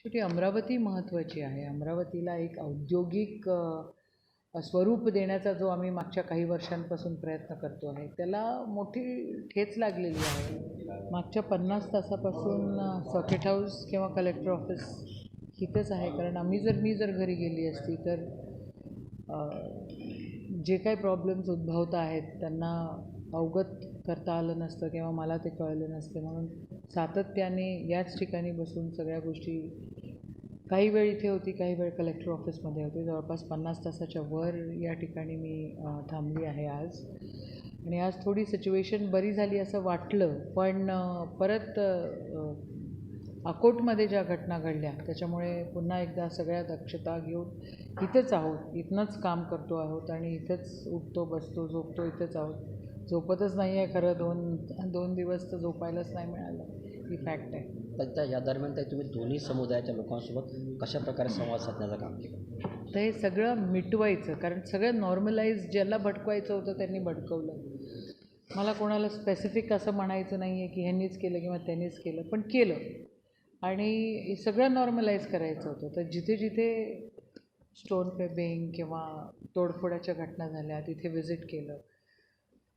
शेवटी अमरावती महत्त्वाची आहे. अमरावतीला एक औद्योगिक स्वरूप देण्याचा जो आम्ही मागच्या काही वर्षांपासून प्रयत्न करतो आहे त्याला मोठी ठेच लागलेली आहे. मागच्या पन्नास तासापासून सर्किट हाऊस किंवा कलेक्टर ऑफिस इथंच आहे. कारण आम्ही जर मी जर घरी गेली असती तर जे काही प्रॉब्लेम्स उद्भवत आहेत त्यांना अवगत करता आलं नसतं किंवा मला ते कळलं नसतं. म्हणून सातत्याने याच ठिकाणी बसून सगळ्या गोष्टी काही वेळ इथे होती काही वेळ कलेक्टर ऑफिसमध्ये होती. जवळपास पन्नास तासाच्या वर या ठिकाणी मी थांबली आहे आज. आणि आज थोडी सिच्युएशन बरी झाली असं वाटलं पण परत अकोटमध्ये ज्या घटना घडल्या त्याच्यामुळे पुन्हा एकदा सगळ्या दक्षता घेऊन इथंच आहोत. इथनंच काम करतो आहोत आणि इथंच उठतो बसतो झोपतो इथंच आहोत. झोपतच नाही आहे खरं दोन दोन दिवस तर झोपायलाच नाही मिळालं. ही फॅक्ट आहे. तर त्या या दरम्यान ताई तुम्ही दोन्ही समुदायाच्या लोकांसोबत कशा प्रकारे संवाद साधण्याचं काम केलं? तर हे सगळं मिटवायचं कारण सगळं नॉर्मलाइज ज्याला भटकवायचं होतं त्यांनी भटकवलं मला कोणाला स्पेसिफिक असं म्हणायचं नाही आहे की ह्यांनीच केलं किंवा त्यांनीच केलं पण केलं. आणि हे सगळं नॉर्मलाइज करायचं होतं. तर जिथे जिथे स्टोन पेबिंग किंवा तोडफोडाच्या घटना झाल्या तिथे विजिट केलं.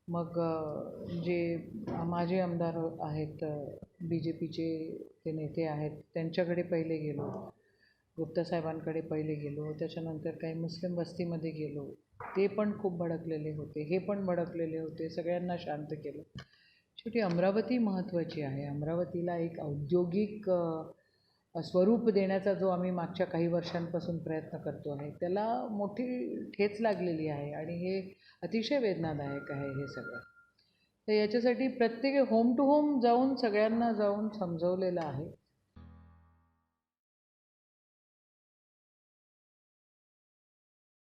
मग जे माझे आमदार आहेत बी जे पीचे ते नेते आहेत त्यांच्याकडे पहिले गेलो. गुप्ता साहेबांकडे पहिले गेलो. त्याच्यानंतर काही मुस्लिम वस्तीमध्ये गेलो. ते पण खूप भडकलेले होते. हे पण भडकलेले होते. सगळ्यांना शांत केलं. शेवटी अमरावती महत्त्वाची आहे. अमरावतीला एक औद्योगिक स्वरूप देण्याचा जो आम्ही मागच्या काही वर्षांपासून प्रयत्न करतो आहे त्याला मोठी ठेच लागलेली आहे आणि हे अतिशय वेदनादायक आहे हे सगळं. तर याच्यासाठी प्रत्येक होम टू होम जाऊन सगळ्यांना जाऊन समजवलेलं आहे.